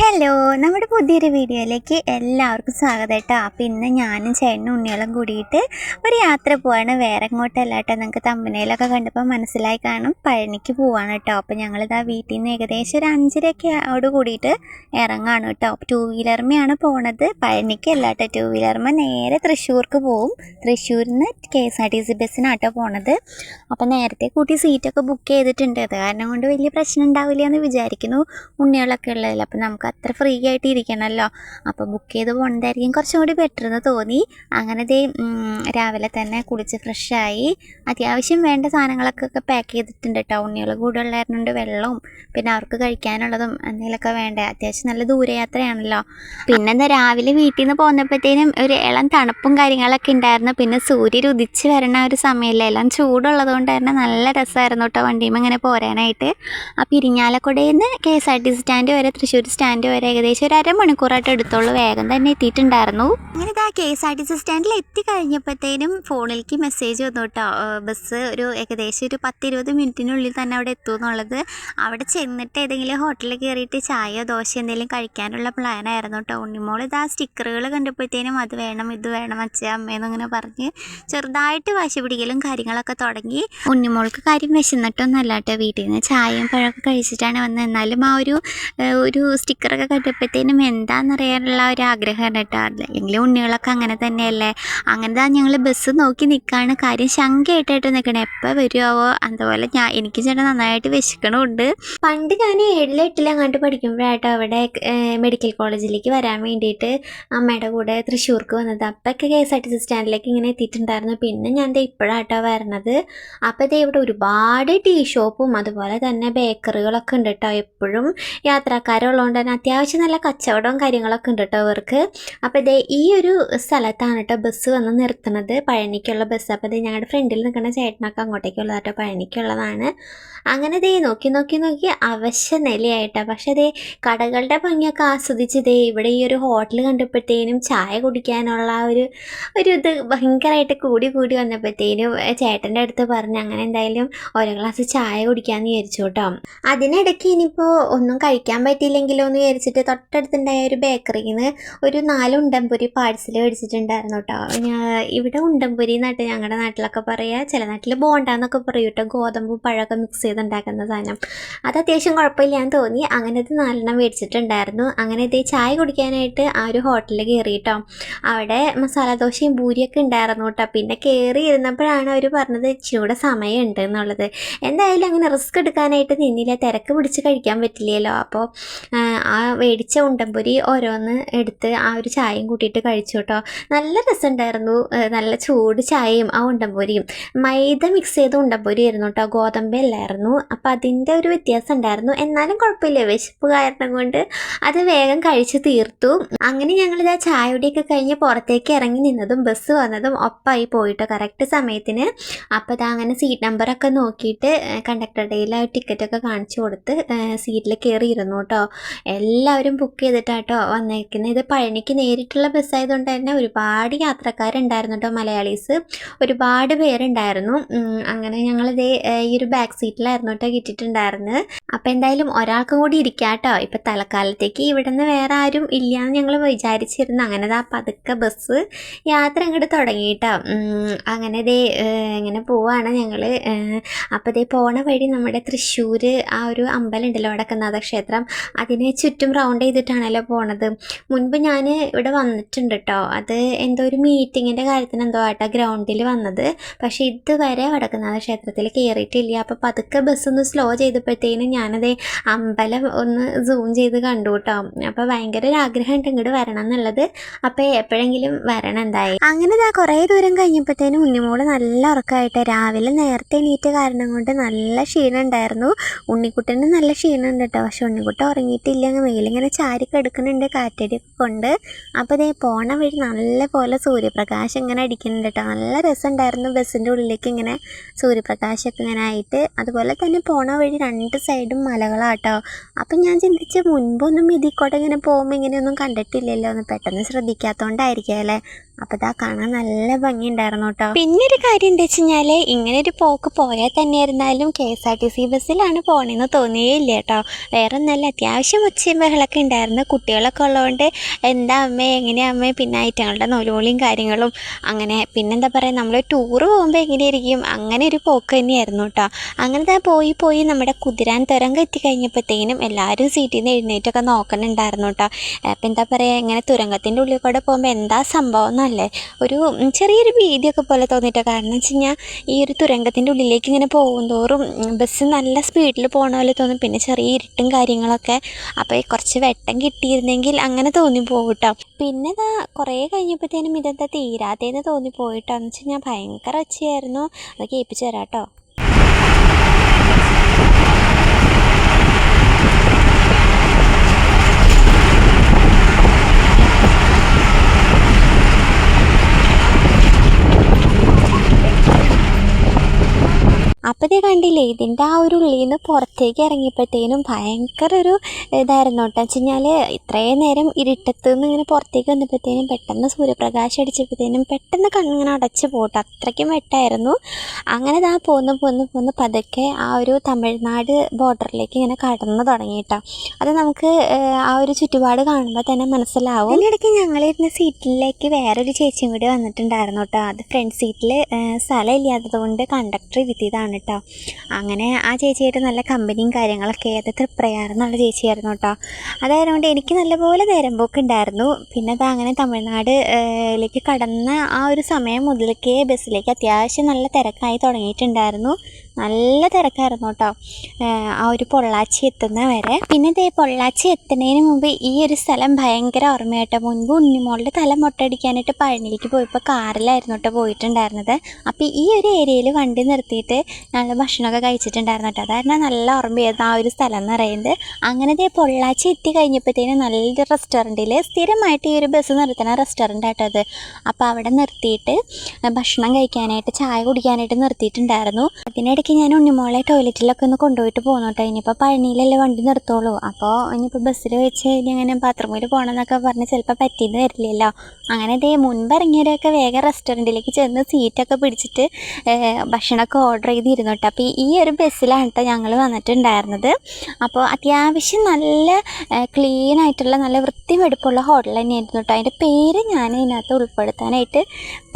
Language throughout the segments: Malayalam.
ഹലോ നമ്മുടെ പുതിയൊരു വീഡിയോയിലേക്ക് എല്ലാവർക്കും സ്വാഗതം കേട്ടോ. അപ്പോൾ ഇന്ന് ഞാനും ചേട്ടനും ഉണ്ണികളും കൂടിയിട്ട് ഒരു യാത്ര പോവാണ്. വേറെ എങ്ങോട്ടല്ല കേട്ടോ. നിങ്ങൾക്ക് തമ്പനയിലൊക്കെ കണ്ടപ്പോൾ മനസ്സിലായി കാണും. പഴനിക്ക് പോവാണ് കേട്ടോ. അപ്പോൾ ഞങ്ങളിതാ വീട്ടിൽ നിന്ന് ഏകദേശം ഒരു അഞ്ചരയൊക്കെ അവിടെ കൂടിയിട്ട് ഇറങ്ങാണ് കേട്ടോ. ടൂ വീലർമയാണ് പോണത്. പഴനിക്കല്ല കേട്ടോ. ടൂ വീലർമ നേരെ തൃശ്ശൂർക്ക് പോവും. തൃശ്ശൂരിൽ നിന്ന് K S R T C ബസ്സിനാട്ടോ പോണത്. അപ്പോൾ നേരത്തെ കൂട്ടി സീറ്റൊക്കെ ബുക്ക് ചെയ്തിട്ടുണ്ട്. അത് കാരണം കൊണ്ട് വലിയ പ്രശ്നം ഉണ്ടാവില്ല എന്ന് വിചാരിക്കുന്നു ഉണ്ണികളൊക്കെ ഉള്ളതല്ലേ അപ്പോൾ നമുക്ക് അത്ര ഫ്രീ ആയിട്ട് ഇരിക്കണമല്ലോ അപ്പോൾ ബുക്ക് ചെയ്ത് പോകുന്നതായിരിക്കും കുറച്ചും കൂടി ബെറ്റർ എന്ന് തോന്നി. അങ്ങനെ ദേ രാവിലെ തന്നെ കുളിച്ച് ഫ്രഷായി അത്യാവശ്യം വേണ്ട സാധനങ്ങളൊക്കെ പാക്ക് ചെയ്തിട്ടുണ്ട് കേട്ടോ ഉണ്ണികൾ കൂടെ വെള്ളവും പിന്നെ അവർക്ക് കഴിക്കാനുള്ളതും എന്തെങ്കിലുമൊക്കെ വേണ്ടേ. അത്യാവശ്യം നല്ല ദൂരയാത്രയാണല്ലോ. പിന്നെന്താ രാവിലെ വീട്ടിൽ നിന്ന് പോന്നപ്പോഴത്തേനും ഒരു ഇളം തണുപ്പും കാര്യങ്ങളൊക്കെ ഉണ്ടായിരുന്നു. പിന്നെ സൂര്യൻ ഉദിച്ച് വരണ ഒരു സമയമല്ലേ എല്ലാം ചൂടുള്ളത് കൊണ്ട് തന്നെ നല്ല രസമായിരുന്നു കേട്ടോ വണ്ടിയും ഇങ്ങനെ പോരാനായിട്ട്. അപ്പോൾ ഇരിഞ്ഞാലക്കുടയിൽ നിന്ന് K S R T C stand വരെ തൃശ്ശൂർ സ്റ്റാൻഡ് വരെ ഏകദേശം ഒരു അരമണിക്കൂറായിട്ട് എടുത്തോളൂ. വേഗം തന്നെ എത്തിയിട്ടുണ്ടായിരുന്നു. അങ്ങനെ ആ K S R T C സ്റ്റാൻഡിൽ എത്തി കഴിഞ്ഞപ്പോഴത്തേനും ഫോണിലേക്ക് മെസ്സേജ് വന്നു കേട്ടോ. ബസ് ഒരു ഏകദേശം ഒരു പത്തിരുപത് മിനിറ്റിനുള്ളിൽ തന്നെ അവിടെ എത്തും എന്നുള്ളത്. അവിടെ ചെന്നിട്ട് ഏതെങ്കിലും ഹോട്ടലിൽ കയറിയിട്ട് ചായയോ ദോശ എന്തെങ്കിലും കഴിക്കാനുള്ള പ്ലാനായിരുന്നു കേട്ടോ. ഉണ്ണിമോൾ ഇത് ആ സ്റ്റിക്കറുകൾ കണ്ടപ്പോഴത്തേനും അത് വേണം ഇത് വേണം അച്ഛ അമ്മയെന്നിങ്ങനെ പറഞ്ഞ് ചെറുതായിട്ട് വാശി പിടിക്കലും കാര്യങ്ങളൊക്കെ തുടങ്ങി. ഉണ്ണിമോൾക്ക് കാര്യം വിശന്നിട്ടൊന്നുമല്ല കേട്ടോ. വീട്ടിൽ നിന്ന് ചായയും പഴമൊക്കെ കഴിച്ചിട്ടാണ് വന്നത്. എന്നാലും ആ ഒരു ഒരു ഒരു സ്റ്റിക്കറൊക്കെ കണ്ടപ്പോഴത്തേനും എന്താണെന്നറിയാനുള്ള ഒരു ആഗ്രഹമാണ് കേട്ടോ. അല്ലെങ്കിൽ ഉണ്ണികളൊക്കെ അങ്ങനെ തന്നെയല്ലേ. അങ്ങനെ തന്നെ ഞങ്ങൾ ബസ് നോക്കി നിൽക്കുകയാണ് കാര്യം ശങ്കയായിട്ടായിട്ട് നിൽക്കണേ എപ്പോൾ വരുമോ അതുപോലെ ഞാൻ എനിക്ക് ചേട്ടൻ നന്നായിട്ട് വിശക്കണമുണ്ട് പണ്ട് ഞാൻ ഏഴിലും എട്ടിലും അങ്ങോട്ട് പഠിക്കുമ്പോഴായിട്ടോ അവിടെ മെഡിക്കൽ കോളേജിലേക്ക് വരാൻ വേണ്ടിയിട്ട് അമ്മയുടെ കൂടെ തൃശ്ശൂർക്ക് വന്നത്. അപ്പൊക്കെ K S R T C സ്റ്റാൻഡിലേക്ക് ഇങ്ങനെ എത്തിയിട്ടുണ്ടായിരുന്നു. പിന്നെ ഞാൻ ദേ ഇപ്പോഴാട്ടോ വരണത്. അപ്പോൾ ദേ ഇവിടെ ഒരുപാട് ടീ ഷോപ്പും അതുപോലെ തന്നെ ബേക്കറികളൊക്കെ ഉണ്ട് കേട്ടോ. എപ്പോഴും യാത്രക്കാരുള്ളതുകൊണ്ട് തന്നെ അത്യാവശ്യം നല്ല കച്ചവടവും കാര്യങ്ങളൊക്കെ ഉണ്ട് കേട്ടോ അവർക്ക്. അപ്പോൾ ഇതേ ഈ ഒരു സ്ഥലത്താണ് കേട്ടോ ബസ് വന്ന് നിർത്തുന്നത്. പഴനിക്കുള്ള ബസ്. അപ്പോൾ ദേ ഞങ്ങളുടെ ഫ്രണ്ടിൽ നിൽക്കുന്ന ചേട്ടനൊക്കെ അങ്ങോട്ടേക്കുള്ള കേട്ടോ പഴനിക്കുള്ളതാണ്. അങ്ങനെ ദേ നോക്കി നോക്കി നോക്കി അവശ്യ നിലയായിട്ടാണ് പക്ഷേ ദേ കടകളുടെ ഭംഗിയൊക്കെ ആസ്വദിച്ച് ദേ ഇവിടെ ഈ ഒരു ഹോട്ടൽ കണ്ടപ്പോഴത്തേനും ചായ കുടിക്കാനുള്ള ഒരു ഒരു ഇത് ഭയങ്കരമായിട്ട് കൂടി കൂടി വന്നപ്പോഴത്തേനും ചേട്ടന്റെ അടുത്ത് പറഞ്ഞ് അങ്ങനെ എന്തായാലും ഓരോ ഗ്ലാസ് ചായ കുടിക്കാമെന്ന് വിചാരിച്ചു കേട്ടോ അതിനിടയ്ക്ക് ഇനിയിപ്പോൾ ഒന്നും കഴിക്കാൻ പറ്റിയില്ലെങ്കിലോ എന്ന് വിചാരിച്ചിട്ട് തൊട്ടടുത്തുണ്ടായ ഒരു ബേക്കറിയിൽ നിന്ന് ഒരു നാല് ഉണ്ടംപൊരി പാഴ്സൽ മേടിച്ചിട്ടുണ്ടായിരുന്നു കേട്ടോ ഇവിടെ ഉണ്ടംപൊരി എന്നിട്ട് ഞങ്ങളുടെ നാട്ടിലൊക്കെ പറയുക ചില നാട്ടിൽ ബോണ്ടാന്നൊക്കെ പറയും കേട്ടോ ഗോതമ്പ് പഴമൊക്കെ മിക്സ് ചെയ്ത് ഉണ്ടാക്കുന്ന സാധനം അത് അത്യാവശ്യം കുഴപ്പമില്ലാന്ന് തോന്നി. അങ്ങനെ ഇത് നാലെണ്ണം മേടിച്ചിട്ടുണ്ടായിരുന്നു. അങ്ങനെ ഇത് ചായ കുടിക്കാനായിട്ട് ആ ഒരു ഹോട്ടലിൽ കയറി കേട്ടോ അവിടെ മസാല ദോശയും ഭൂരിയൊക്കെ ഉണ്ടായിരുന്നു കേട്ടോ പിന്നെ കയറി ഇരുന്നപ്പോഴാണ് അവർ പറഞ്ഞത് ഇച്ചിരൂടെ സമയമുണ്ട് എന്നുള്ളത് എന്തായാലും അങ്ങനെ റിസ്ക് എടുക്കാനായിട്ട് നിന്നില്ല. തിരക്ക് പിടിച്ച് കഴിക്കാൻ പറ്റില്ലല്ലോ. അപ്പോൾ ആ മേടിച്ച ഉണ്ടംപൊരി ഓരോന്ന് എടുത്ത് ആ ഒരു ചായയും കൂട്ടിയിട്ട് കഴിച്ചു കേട്ടോ. നല്ല രസമുണ്ടായിരുന്നു. നല്ല ചൂട് ചായയും ആ ഉണ്ടംപൊരിയും മൈദ മിക്സ് ചെയ്ത ഉണ്ടംപൊരി ആയിരുന്നു കേട്ടോ. ഗോതമ്പ് അല്ലായിരുന്നു. അപ്പോൾ അതിന്റെ ഒരു വ്യത്യാസം ഉണ്ടായിരുന്നു. എന്നാലും കുഴപ്പമില്ല. വിശപ്പ് കാരണം കൊണ്ട് അത് വേഗം കഴിച്ച് തീർത്തു. അങ്ങനെ ഞങ്ങളിത് ആ ചായയുടെയൊക്കെ കഴിഞ്ഞ് പുറത്തേക്ക് ഇറങ്ങി നിന്നതും ബസ് വന്നതും ഒപ്പമായി പോയിട്ടോ കറക്റ്റ് സമയത്തിന്. അപ്പോൾ അത് അങ്ങനെ സീറ്റ് നമ്പറൊക്കെ നോക്കിയിട്ട് കണ്ടക്ടറുടെ ടിക്കറ്റൊക്കെ കാണിച്ചു കൊടുത്ത് സീറ്റിൽ കയറി ഇരുന്നു കേട്ടോ. എല്ലാവരും ബുക്ക് ചെയ്തിട്ടാട്ടോ വന്നേക്കുന്നത്. ഇത് പഴനിക്ക് നേരിട്ടുള്ള ബസ്സായതുകൊണ്ട് തന്നെ ഒരുപാട് യാത്രക്കാരുണ്ടായിരുന്നു കേട്ടോ മലയാളീസ്. ഒരുപാട് പേരുണ്ടായിരുന്നു. അങ്ങനെ ഞങ്ങൾ ഏഹ്, ഈ ഒരു ബാക്ക് സീറ്റിലായിരുന്നു കേട്ടോ കിട്ടിയിട്ടുണ്ടായിരുന്നത് അപ്പോൾ എന്തായാലും ഒരാൾക്കും കൂടി ഇരിക്കാം കേട്ടോ ഇപ്പം തൽക്കാലത്തേക്ക് ഇവിടെ നിന്ന് വേറെ ആരും ഇല്ലയെന്ന് ഞങ്ങൾ വിചാരിച്ചിരുന്നു. അങ്ങനെ ദാ പതുക്കെ ബസ് യാത്ര അങ്ങോട്ട് തുടങ്ങിയിട്ടോ അങ്ങനെ ദേ ഇങ്ങനെ പോവാണ് ഞങ്ങൾ അപ്പോൾ ദേ പോണ വഴി നമ്മുടെ തൃശ്ശൂർ ആ ഒരു അമ്പലം ഉണ്ടല്ലോ വടക്കനാഥ ക്ഷേത്രം അതിനെ ചുറ്റും റൗണ്ട് ചെയ്തിട്ടാണല്ലോ പോണത്. മുൻപ് ഞാൻ ഇവിടെ വന്നിട്ടുണ്ട് കേട്ടോ അത് എന്തോ ഒരു മീറ്റിങ്ങിന്റെ കാര്യത്തിന് എന്തോ ആട്ടാ ഗ്രൗണ്ടിൽ വന്നത്. പക്ഷേ ഇതുവരെ വടക്കുന്നാഥ ക്ഷേത്രത്തിൽ കയറിയിട്ടില്ല അപ്പോൾ പതുക്കെ ബസ് ഒന്ന് സ്ലോ ചെയ്തപ്പോഴത്തേനും ഞാനത് അമ്പലം ഒന്ന് സൂം ചെയ്ത് കണ്ടു കേട്ടോ അപ്പോൾ ഭയങ്കര ഒരു ആഗ്രഹമുണ്ട് ഇങ്ങോട്ട് വരണം എന്നുള്ളത്. അപ്പോൾ എപ്പോഴെങ്കിലും വരണം എന്തായി അങ്ങനെ ഇതാ കുറേ ദൂരം കഴിഞ്ഞപ്പോഴത്തേനും ഉണ്ണിമോൾ നല്ല ഉറക്കമായിട്ട് രാവിലെ നേരത്തെ എണീറ്റ കാരണം കൊണ്ട് നല്ല ക്ഷീണം ഉണ്ടായിരുന്നു ഉണ്ണിക്കുട്ടന് നല്ല ക്ഷീണം ഉണ്ട് കേട്ടോ പക്ഷെ ഉണ്ണിക്കുട്ട ഉറങ്ങിയിട്ടില്ല വെയിലിങ്ങനെ ചാരി കെടുക്കുന്നുണ്ട് കാറ്റടിയൊക്കെ കൊണ്ട്. അപ്പോൾ ഇതേ പോണ വഴി നല്ല പോലെ സൂര്യപ്രകാശം ഇങ്ങനെ അടിക്കുന്നുണ്ട് കേട്ടോ നല്ല രസമുണ്ടായിരുന്നു ബസ്സിന്റെ ഉള്ളിലേക്ക് ഇങ്ങനെ സൂര്യപ്രകാശമൊക്കെ ഇങ്ങനെ ആയിട്ട്. അതുപോലെ തന്നെ പോണ വഴി രണ്ട് സൈഡും മലകളാട്ടോ. അപ്പം ഞാൻ ചിന്തിച്ച് മുൻപൊന്നും ഇതിക്കോട്ടെ ഇങ്ങനെ പോകുമ്പോൾ ഇങ്ങനെയൊന്നും കണ്ടിട്ടില്ലല്ലോ ഒന്ന് പെട്ടെന്ന് ശ്രദ്ധിക്കാത്തതുകൊണ്ടായിരിക്കും അല്ലേ? അപ്പോൾ ഇതാ കാണാൻ നല്ല ഭംഗിയുണ്ടായിരുന്നു കേട്ടോ. പിന്നെ ഒരു കാര്യം എന്താ വെച്ച് ഇങ്ങനെ ഒരു പോക്ക് പോയാൽ തന്നെ ആയിരുന്നാലും K S R T C ബസ്സിലാണ് പോകണമെന്ന് തോന്നിയേ ഇല്ല കേട്ടോ. വേറെ നല്ല അത്യാവശ്യം ഒച്ച ഒച്ചയും ബഹളമൊക്കെ ഉണ്ടായിരുന്നു. കുട്ടികളൊക്കെ ഉള്ളതുകൊണ്ട് എന്താ അമ്മേ എങ്ങനെയാ അമ്മേ? പിന്നെ ഐറ്റങ്ങളുടെ നൊലോളിയും കാര്യങ്ങളും. അങ്ങനെ പിന്നെന്താ പറയുക നമ്മൾ ടൂറ് പോകുമ്പോൾ എങ്ങനെയായിരിക്കും? അങ്ങനെ ഒരു പോക്ക് തന്നെയായിരുന്നു കേട്ടോ. അങ്ങനത്തെ പോയി പോയി നമ്മുടെ കുതിരാൻ തുരങ്കം എത്തിക്കഴിഞ്ഞപ്പോഴത്തേനും എല്ലാവരും സീറ്റിൽ നിന്ന് എഴുന്നേറ്റൊക്കെ നോക്കണുണ്ടായിരുന്നു കേട്ടോ. അപ്പം എന്താ പറയുക ഇങ്ങനെ തുരങ്കത്തിന്റെ ഉള്ളിൽ കൂടെ പോകുമ്പോൾ എന്താ സംഭവം എന്നല്ലേ ഒരു ചെറിയൊരു ഭീതിയൊക്കെ പോലെ തോന്നിയിട്ടോ. കാരണം വെച്ച് കഴിഞ്ഞാൽ ഈ ഒരു തുരങ്കത്തിന്റെ ഉള്ളിലേക്ക് ഇങ്ങനെ പോകും തോറും ബസ് നല്ല സ്പീഡിൽ പോകണ പോലെ തോന്നും. പിന്നെ ചെറിയ ഇരുട്ടും കാര്യങ്ങളൊക്കെ. അപ്പോൾ കുറച്ച് വെട്ടം കിട്ടിയിരുന്നെങ്കിൽ അങ്ങനെ തോന്നി കേട്ടോ പിന്നെ ഇതാ കുറേ കഴിഞ്ഞപ്പോഴത്തേനും ഇതെന്താ തീരാത്തേന്ന് തോന്നിപ്പോയിട്ടോ എന്ന് വെച്ച് കഴിഞ്ഞാൽ ഭയങ്കര ഒച്ചയായിരുന്നു. അത് കേൾപ്പിച്ചു തരാം കേട്ടോ അപ്പോഴത്തേ കണ്ടില്ലേ ഇതിന്റെ ആ ഒരു ഉള്ളിൽ നിന്ന് പുറത്തേക്ക് ഇറങ്ങിയപ്പോഴത്തേനും ഭയങ്കര ഒരു ഇതായിരുന്നു കേട്ടോ. വെച്ച് കഴിഞ്ഞാൽ ഇത്രയും നേരം ഇരുട്ടത്ത് നിന്ന് ഇങ്ങനെ പുറത്തേക്ക് വന്നപ്പോഴത്തേനും പെട്ടെന്ന് സൂര്യപ്രകാശം അടിച്ചപ്പോഴത്തേനും പെട്ടെന്ന് കണ്ണിങ്ങനെ അടച്ചു പോട്ടെ. അത്രയ്ക്കും വെട്ടായിരുന്നു. അങ്ങനെ ഇതാ പോന്ന് പോന്ന് പോന്ന് പതുക്കെ ആ ഒരു തമിഴ്നാട് ബോർഡറിലേക്ക് ഇങ്ങനെ കടന്നു തുടങ്ങിയിട്ടോ അത് നമുക്ക് ആ ഒരു ചുറ്റുപാട് കാണുമ്പോൾ തന്നെ മനസ്സിലാവും. ഇതിനിടയ്ക്ക് ഞങ്ങളിരുന്ന സീറ്റിലേക്ക് വേറൊരു ചേച്ചിയും കൂടി വന്നിട്ടുണ്ടായിരുന്നു കേട്ടോ. അത് ഫ്രണ്ട് സീറ്റിൽ സ്ഥലം ഇല്ലാത്തത് കൊണ്ട് കണ്ടക്ടർ ഇരുത്തിയതാണ് കേട്ടോ. അങ്ങനെ ആ ചേച്ചിയായിട്ട് നല്ല കമ്പനിയും കാര്യങ്ങളൊക്കെ അത് തൃപ്രയാറെന്നുള്ള ചേച്ചിയായിരുന്നു കേട്ടോ. അതായതുകൊണ്ട് എനിക്ക് നല്ലപോലെ നേരം പോക്കുണ്ടായിരുന്നു പിന്നെ അത് അങ്ങനെ തമിഴ്നാട് ലേക്ക് കടന്ന ആ ഒരു സമയം മുതൽക്കേ ബസ്സിലേക്ക് അത്യാവശ്യം നല്ല തിരക്കായി തുടങ്ങിയിട്ടുണ്ടായിരുന്നു. നല്ല തിരക്കായിരുന്നു കേട്ടോ. ആ ഒരു പൊള്ളാച്ചി എത്തുന്ന വരെ. പിന്നെ ദേ പൊള്ളാച്ചി എത്തുന്നതിന് മുമ്പ് ഈ ഒരു സ്ഥലം ഭയങ്കര ഓർമ്മയായിട്ടോ മുൻപ് ഉണ്ണിമോളുടെ തല മുട്ടടിക്കാനായിട്ട് പഴനിയിലേക്ക് പോയപ്പോൾ കാറിലായിരുന്നു കേട്ടോ പോയിട്ടുണ്ടായിരുന്നത്. അപ്പോൾ ഈ ഒരു ഏരിയയിൽ വണ്ടി നിർത്തിയിട്ട് ഞങ്ങൾ ഭക്ഷണമൊക്കെ കഴിച്ചിട്ടുണ്ടായിരുന്നു കേട്ടോ. അതായിരുന്നു നല്ല ഓർമ്മയായിരുന്നു ആ ഒരു സ്ഥലം എന്ന് പറയുന്നത്. അങ്ങനെ ദേ പൊള്ളാച്ചി എത്തി കഴിഞ്ഞപ്പോഴത്തേനും നല്ലൊരു റെസ്റ്റോറന്റിൽ സ്ഥിരമായിട്ട് ഈ ഒരു ബസ് നിർത്തുന്ന റെസ്റ്റോറന്റ് ആട്ടോ അത്. അപ്പോൾ അവിടെ നിർത്തിയിട്ട് ഭക്ഷണം കഴിക്കാനായിട്ട് ചായ കുടിക്കാനായിട്ട് നിർത്തിയിട്ടുണ്ടായിരുന്നു. അതിനിടയ്ക്ക് ഞാൻ ഉണ്ണിമോളെ ടോയ്ലറ്റിലൊക്കെ ഒന്ന് കൊണ്ടുപോയിട്ട് പോകുന്നു കേട്ടോ ഇനിയിപ്പോൾ പഴനിയിലല്ലേ വണ്ടി നിർത്തുള്ളൂ. അപ്പോൾ ഇനിയിപ്പോൾ ബസ്സിൽ വെച്ച് ഇനി അങ്ങനെ ബാത്റൂമിൽ പോകണമെന്നൊക്കെ പറഞ്ഞ് ചിലപ്പോൾ പറ്റിയെന്ന് വരില്ലല്ലോ. അങ്ങനെ ഇതേ മുൻപ് ഇറങ്ങിയവരൊക്കെ വേഗം റെസ്റ്റോറന്റിലേക്ക് ചെന്ന് സീറ്റൊക്കെ പിടിച്ചിട്ട് ഭക്ഷണമൊക്കെ ഓർഡർ ചെയ്തിരുന്നു കേട്ടോ അപ്പോൾ ഈ ഒരു ബസ്സിലാണ് കേട്ടോ ഞങ്ങൾ വന്നിട്ടുണ്ടായിരുന്നത്. അപ്പോൾ അത്യാവശ്യം നല്ല ക്ലീൻ ആയിട്ടുള്ള നല്ല വൃത്തി വെടുപ്പുള്ള ഹോട്ടൽ തന്നെയായിരുന്നു കേട്ടോ അതിന്റെ പേര് ഞാൻ ഇതിനകത്ത് ഉൾപ്പെടുത്താനായിട്ട്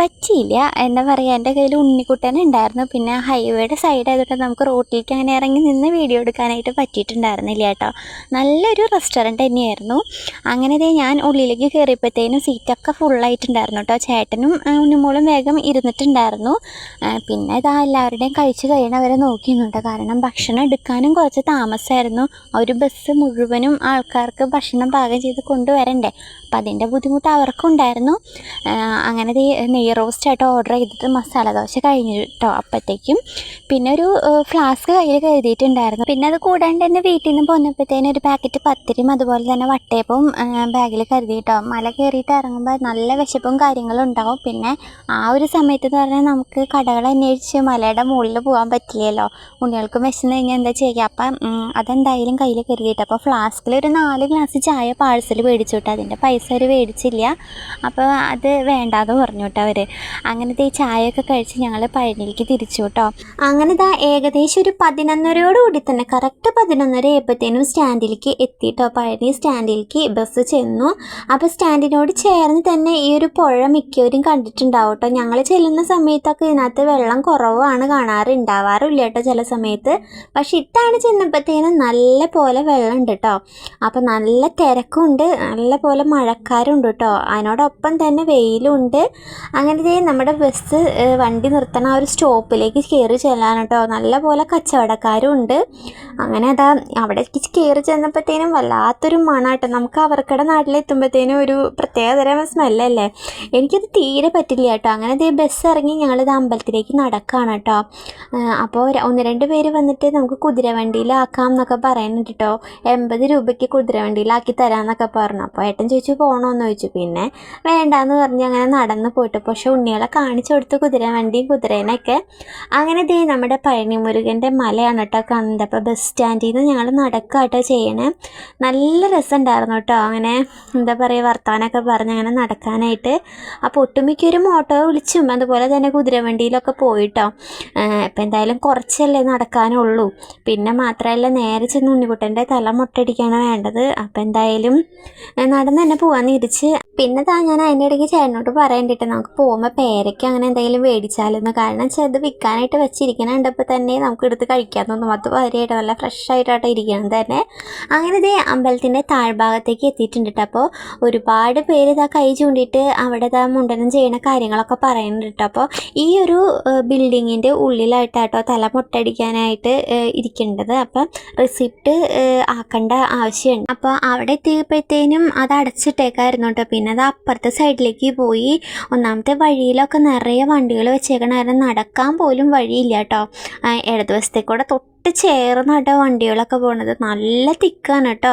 പറ്റിയില്ല. എന്താ പറയുക എന്റെ കയ്യിൽ ഉണ്ണിക്കുട്ടൻ ഉണ്ടായിരുന്നു. പിന്നെ ഹൈവേയുടെ സൈഡ് ആയതുകൊണ്ട് നമുക്ക് റോട്ടിലേക്ക് അങ്ങനെ ഇറങ്ങി നിന്ന് വീഡിയോ എടുക്കാനായിട്ട് പറ്റിയിട്ടുണ്ടായിരുന്നില്ല കേട്ടോ. നല്ലൊരു റെസ്റ്റോറന്റ് തന്നെയായിരുന്നു. അങ്ങനെ ഞാൻ ഉള്ളിലേക്ക് കയറിയപ്പോഴത്തേനും സീറ്റൊക്കെ ഫുള്ളായിട്ടുണ്ടായിരുന്നു കേട്ടോ. ചേട്ടനും ഉണ്ണിമോളും വേഗം ഇരുന്നിട്ടുണ്ടായിരുന്നു. പിന്നെ ഇതാ എല്ലാവരുടെയും കഴിച്ച് കഴിയണവരെ നോക്കിയിരുന്നുണ്ട് കാരണം ഭക്ഷണം എടുക്കാനും കുറച്ച് താമസമായിരുന്നു ഒരു ബസ് മുഴുവനും ആൾക്കാർക്ക് ഭക്ഷണം പാകം ചെയ്ത് കൊണ്ടുവരണ്ടേ. അപ്പം അതിന്റെ ബുദ്ധിമുട്ട് അവർക്കും ഉണ്ടായിരുന്നു. അങ്ങനെ നെയ് റോസ്റ്റ് റോസ്റ്റായിട്ട് ഓർഡർ ചെയ്തിട്ട് മസാല ദോശ കഴിഞ്ഞു കേട്ടോ അപ്പോഴത്തേക്കും പിന്നെ ഒരു ഫ്ലാസ്ക് കയ്യിൽ കരുതിയിട്ടുണ്ടായിരുന്നു. പിന്നെ അത് കൂടാണ്ട് തന്നെ വീട്ടിൽ നിന്ന് പോന്നപ്പോഴത്തേനും ഒരു പാക്കറ്റ് പത്തിരിയും അതുപോലെ തന്നെ വട്ടയപ്പവും ബാഗിൽ കരുതിയിട്ടോ. മല കയറിയിട്ട് ഇറങ്ങുമ്പോൾ നല്ല വിശപ്പും കാര്യങ്ങളും ഉണ്ടാവും. പിന്നെ ആ ഒരു സമയത്ത് എന്ന് പറഞ്ഞാൽ നമുക്ക് കടകൾ അന്വേഷിച്ച് മലയുടെ മുകളിൽ പോകാൻ പറ്റില്ലല്ലോ. ഉണ്ണികൾക്ക് വിശന്ന് കഴിഞ്ഞാൽ എന്താ ചെയ്യുക അപ്പം അതെന്തായാലും കയ്യിൽ കരുതിയിട്ട്. അപ്പോൾ ഫ്ലാസ്കിൽ ഒരു നാല് ഗ്ലാസ് ചായ പാഴ്സൽ മേടിച്ചു കേട്ടോ അതിന്റെ പൈസ അവർ മേടിച്ചില്ല. അപ്പോൾ അത് വേണ്ടാന്ന് പറഞ്ഞു കേട്ടോ അവർ അങ്ങനത്തെ ഈ ചായയൊക്കെ കഴിച്ച് ഞങ്ങൾ പഴനിയിലേക്ക് തിരിച്ചു കേട്ടോ അങ്ങനെ ഇതാ ഏകദേശം ഒരു പതിനൊന്നരയോടുകൂടി തന്നെ. കറക്റ്റ് പതിനൊന്നര ആയപ്പോഴത്തേനും സ്റ്റാൻഡിലേക്ക് എത്തിയിട്ടോ പഴനി സ്റ്റാൻഡിലേക്ക് ബസ് ചെന്നു. അപ്പോൾ സ്റ്റാൻഡിനോട് ചേർന്ന് തന്നെ ഈ ഒരു പുഴ മിക്കവരും കണ്ടിട്ടുണ്ടാവും കേട്ടോ ഞങ്ങൾ ചെല്ലുന്ന സമയത്തൊക്കെ ഇതിനകത്ത് വെള്ളം കുറവാണ് കാണാറുണ്ടാവാറില്ല കേട്ടോ ചില സമയത്ത്. പക്ഷെ ഇത്താണ് ചെന്നപ്പോഴത്തേനും നല്ല പോലെ വെള്ളം ഉണ്ട് കേട്ടോ അപ്പോൾ നല്ല തിരക്കുണ്ട്. നല്ല പോലെ മഴക്കാരുണ്ട് കേട്ടോ അതിനോടൊപ്പം തന്നെ വെയിലുണ്ട്. അങ്ങനെ നമ്മുടെ ബസ് വണ്ടി നിർത്തണ ആ ഒരു സ്റ്റോപ്പിലേക്ക് കയറി ചെല്ലാൻ കേട്ടോ. നല്ല പോലെ കച്ചവടക്കാരും ഉണ്ട് അങ്ങനെ അതാ അവിടേക്ക് കയറി ചെന്നപ്പോഴത്തേനും വല്ലാത്തൊരു മണാട്ടോ. നമുക്ക് അവർക്കടെ നാട്ടിലെത്തുമ്പോഴത്തേനും ഒരു പ്രത്യേകതരം സ്മെല്ലല്ലേ. എനിക്കത് തീരെ പറ്റില്ല കേട്ടോ. അങ്ങനെ ഇതേ ബസ് ഇറങ്ങി ഞങ്ങളിത് അമ്പലത്തിലേക്ക് നടക്കുകയാണ് കേട്ടോ. അപ്പോൾ ഒന്ന് രണ്ട് പേര് വന്നിട്ട് നമുക്ക് കുതിരവണ്ടിയിലാക്കാം എന്നൊക്കെ പറയുന്നുണ്ട് കേട്ടോ. എൺപത് രൂപയ്ക്ക് കുതിരവണ്ടിയിലാക്കി തരാമെന്നൊക്കെ പറഞ്ഞു. അപ്പോൾ ഏട്ടൻ ചോദിച്ചു പോകണമെന്ന് ചോദിച്ചു. പിന്നെ വേണ്ടാന്ന് പറഞ്ഞ് അങ്ങനെ നടന്ന് പോയിട്ട്. പക്ഷെ ഉണ്ണികളെ കാണിച്ചു കൊടുത്ത് കുതിരവണ്ടിയും കുതിരേനൊക്കെ അങ്ങനെ ദേ നമ്മുടെ നമ്മുടെ പഴനിമുരുകന്റെ മലയാണ് കേട്ടോ കാണുന്നത്. ബസ് സ്റ്റാൻഡിൽ നിന്ന് ഞങ്ങൾ നടക്കാട്ടോ ചെയ്യണേ. നല്ല രസമുണ്ടായിരുന്നു കേട്ടോ. അങ്ങനെ എന്താ പറയുക വർത്തമാനമൊക്കെ പറഞ്ഞ് അങ്ങനെ നടക്കാനായിട്ട്. അപ്പോൾ ഒട്ടുമിക്കൊരും ഓട്ടോ വിളിച്ചും അതുപോലെ തന്നെ കുതിരവണ്ടിയിലൊക്കെ പോയിട്ടോ. ഇപ്പം എന്തായാലും കുറച്ചല്ലേ നടക്കാനുള്ളൂ. പിന്നെ മാത്രമല്ല നേരെ ചെന്ന് ഉണ്ണിക്കുട്ടന്റെ തല മുട്ടടിക്കാണ് വേണ്ടത്. അപ്പം എന്തായാലും നടന്ന് തന്നെ പോകാമെന്ന് തിരിച്ച് പിന്നെ താ ഞാൻ അതിന്റെ ഇടയ്ക്ക് ചേട്ടനോട് പറയണ്ടിട്ട് നമുക്ക് പോകുമ്പോൾ പേരയ്ക്ക് അങ്ങനെ എന്തെങ്കിലും മേടിച്ചാലെന്ന് കാരണം ചെറുത് വിൽക്കാനായിട്ട് വെച്ചിരിക്കണ കണ്ടപ്പോൾ തന്നെ നമുക്ക് എടുത്ത് കഴിക്കാൻ തോന്നും. അത് വരെയായിട്ട് നല്ല ഫ്രഷ് ആയിട്ടാണ് ഇരിക്കണം തന്നെ. അങ്ങനെ ഇതേ അമ്പലത്തിന്റെ താഴ്ഭാഗത്തേക്ക് എത്തിയിട്ടുണ്ട് കേട്ടോ അപ്പോൾ ഒരുപാട് പേര് ഇതാ കൈ ചൂണ്ടിയിട്ട് അവിടെ ഇതാ മുണ്ടനം ചെയ്യുന്ന കാര്യങ്ങളൊക്കെ പറയുന്നുണ്ട് കേട്ടോ അപ്പോൾ ഈ ഒരു ബിൽഡിങ്ങിന്റെ ഉള്ളിലായിട്ടാട്ടോ തല മുട്ടടിക്കാനായിട്ട് ഇരിക്കേണ്ടത്. അപ്പം റെസിപ്റ്റ് ആക്കേണ്ട ആവശ്യമുണ്ട്. അപ്പോൾ അവിടെ എത്തിയപ്പോഴത്തേനും അത് അടച്ചിട്ടേക്കായിരുന്നു കേട്ടോ പിന്നെ അത് അപ്പുറത്തെ സൈഡിലേക്ക് പോയി ഒന്നാമത്തെ വഴിയിലൊക്കെ നിറയെ വണ്ടികൾ വെച്ചേക്കണ കാരണം നടക്കാൻ പോലും വഴിയില്ല കേട്ടോ ഇടതുവശത്തേക്കൂടെ തൊട്ട് ചേർന്ന് കേട്ടോ വണ്ടികളൊക്കെ പോണത്. നല്ല തിക്കാണ് കേട്ടോ.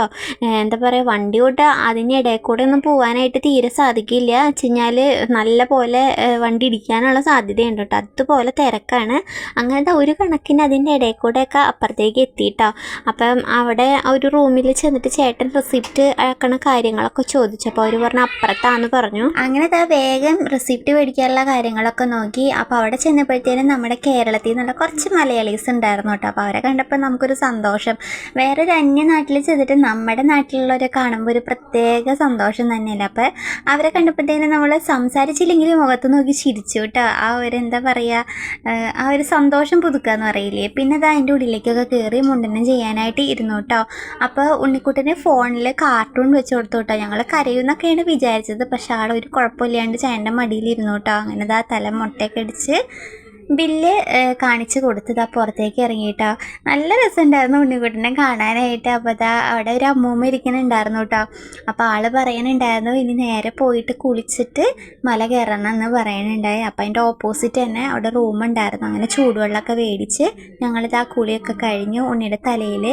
എന്താ പറയുക വണ്ടി കൊണ്ട് അതിനിടയിൽ കൂടെ ഒന്നും പോകാനായിട്ട് തീരെ സാധിക്കില്ല. വെച്ച് കഴിഞ്ഞാൽ നല്ല പോലെ വണ്ടി ഇടിക്കാനുള്ള സാധ്യതയുണ്ട് കേട്ടോ. അതുപോലെ തിരക്കാണ്. അങ്ങനത്തെ ഒരു കണക്കിന് അതിന്റെ ഇടയിൽ കൂടെയൊക്കെ അപ്പുറത്തേക്ക് എത്തിയിട്ടോ. അപ്പം അവിടെ ഒരു റൂമിൽ ചെന്നിട്ട് ചേട്ടൻ റെസിപ്റ്റ് ആക്കണ കാര്യങ്ങളൊക്കെ ചോദിച്ചപ്പോൾ അവർ പറഞ്ഞു അപ്പുറത്താന്ന് പറഞ്ഞു. അങ്ങനെ വേഗം റെസിപ്റ്റ് മേടിക്കാനുള്ള കാര്യങ്ങളൊക്കെ നോക്കി. അപ്പോൾ അവിടെ ചെന്നപ്പോഴത്തേനും നമ്മുടെ കേരളത്തിൽ നിന്നുള്ള കുറച്ച് മലയാളീസ് ഉണ്ടായിരുന്നു കേട്ടോ. അപ്പോൾ അവരെ കണ്ടപ്പോൾ നമുക്കൊരു സന്തോഷം. വേറൊരു അന്യ നാട്ടിൽ ചെന്നിട്ട് നമ്മുടെ നാട്ടിലുള്ളവരെ കാണുമ്പോൾ ഒരു പ്രത്യേക സന്തോഷം തന്നെയല്ലേ. അപ്പോൾ അവരെ കണ്ടപ്പോഴത്തേനും നമ്മൾ സംസാരിച്ചില്ലെങ്കിലും മുഖത്ത് നോക്കി ചിരിച്ചു കേട്ടോ. ആ ഒരു എന്താ പറയുക ആ ഒരു സന്തോഷം പുതുക്കുക എന്ന് പറയില്ലേ. പിന്നെ അത് അതിന്റെ ഉള്ളിലേക്കൊക്കെ കയറി മുണ്ടനം ചെയ്യാനായിട്ട് ഇരുന്നു കേട്ടോ. അപ്പോൾ ഉണ്ണിക്കുട്ടനെ ഫോണിൽ കാർട്ടൂൺ വെച്ച് കൊടുത്തു കേട്ടോ. ഞങ്ങൾ കരയുന്നൊക്കെയാണ് വിചാരിച്ചത്. പക്ഷേ ആളൊരു കുഴപ്പമില്ലാണ്ട് ചേട്ടന്റെ മടിയിലിരുന്നു കേട്ടോ. അങ്ങനെ ആ തല മുട്ടയൊക്കെ അടിച്ച് ബില്ല് കാണിച്ചു കൊടുത്തതാ പുറത്തേക്ക് ഇറങ്ങിയിട്ടോ. നല്ല രസമുണ്ടായിരുന്നു ഉണ്ണിക്കുട്ടനെ കാണാനായിട്ട്. അപ്പോൾ അതാ അവിടെ ഒരു അമ്മൂമ്മ ഇരിക്കുന്നുണ്ടായിരുന്നു കേട്ടോ അപ്പോൾ ആൾ പറയുന്നുണ്ടായിരുന്നു ഇനി നേരെ പോയിട്ട് കുളിച്ചിട്ട് മല കയറണം എന്ന് പറയുന്നുണ്ടായി. അപ്പോൾ അതിന്റെ ഓപ്പോസിറ്റ് തന്നെ അവിടെ റൂം ഉണ്ടായിരുന്നു. അങ്ങനെ ചൂടുവെള്ളമൊക്കെ മേടിച്ച് ഞങ്ങളിത് ആ കുളിയൊക്കെ കഴിഞ്ഞ്. ഉണ്ണിയുടെ തലയിൽ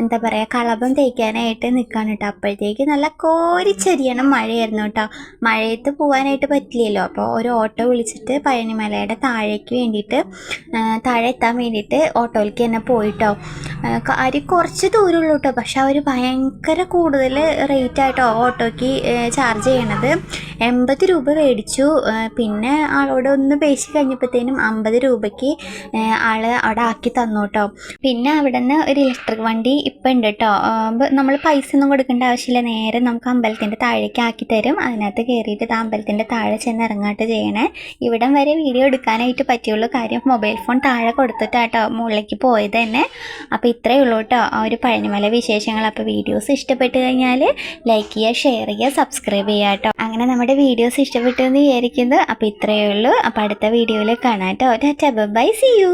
എന്താ പറയുക കളഭം തേക്കാനായിട്ട് നിൽക്കാൻ കേട്ടോ അപ്പോഴത്തേക്ക് നല്ല കോരിച്ചെരിയണം മഴയായിരുന്നു കേട്ടോ മഴയത്ത് പോകാനായിട്ട് പറ്റില്ലല്ലോ. അപ്പോൾ ഒരു ഓട്ടോ വിളിച്ചിട്ട് പഴനിമലയുടെ താഴേക്ക് വേണ്ടിയിട്ട് താഴെ എത്താൻ വേണ്ടിയിട്ട് ഓട്ടോയിലേക്ക് തന്നെ പോയിട്ടോ. അരി കുറച്ച് ദൂരമുള്ളൂ കേട്ടോ. പക്ഷെ അവർ ഭയങ്കര കൂടുതൽ റേറ്റ് ആയിട്ടോ ഓട്ടോയ്ക്ക് ചാർജ് ചെയ്യണത്. എൺപത് രൂപ മേടിച്ചു. പിന്നെ ആളോട് ഒന്ന് പേശി കഴിഞ്ഞപ്പോഴത്തേനും അമ്പത് രൂപയ്ക്ക് ആൾ അവിടെ ആക്കി തന്നു കേട്ടോ. പിന്നെ അവിടെ നിന്ന് ഒരു ഇലക്ട്രിക് വണ്ടി ഇപ്പം ഉണ്ട് കേട്ടോ. നമ്മൾ പൈസ ഒന്നും കൊടുക്കേണ്ട ആവശ്യമില്ല. നേരെ നമുക്ക് അമ്പലത്തിന്റെ താഴേക്ക് ആക്കി തരും. അതിനകത്ത് കയറിയിട്ട് അമ്പലത്തിന്റെ താഴെ ചെന്ന് ഇറങ്ങാട്ട് ചെയ്യണേ. ഇവിടം വരെ വീഡിയോ എടുക്കാനായിട്ട് പറ്റിയുള്ളൂ കാര്യം മൊബൈൽ ഫോൺ താഴെ കൊടുത്തിട്ടാട്ടോ മുകളിലേക്ക് പോയത് തന്നെ. അപ്പോൾ ഇത്രയേ ഉള്ളൂ കേട്ടോ ആ ഒരു പഴനിമല വിശേഷങ്ങൾ. അപ്പോൾ വീഡിയോസ് ഇഷ്ടപ്പെട്ട് കഴിഞ്ഞാൽ ലൈക്ക് ചെയ്യുക ഷെയർ ചെയ്യുക സബ്സ്ക്രൈബ് ചെയ്യുക കേട്ടോ. അങ്ങനെ നമ്മുടെ വീഡിയോസ് ഇഷ്ടപ്പെട്ടു എന്ന് വിചാരിക്കുന്നു. അപ്പോൾ ഇത്രയേ ഉള്ളൂ. അപ്പോൾ അടുത്ത വീഡിയോയിൽ കാണാം കേട്ടോ. Tata by C U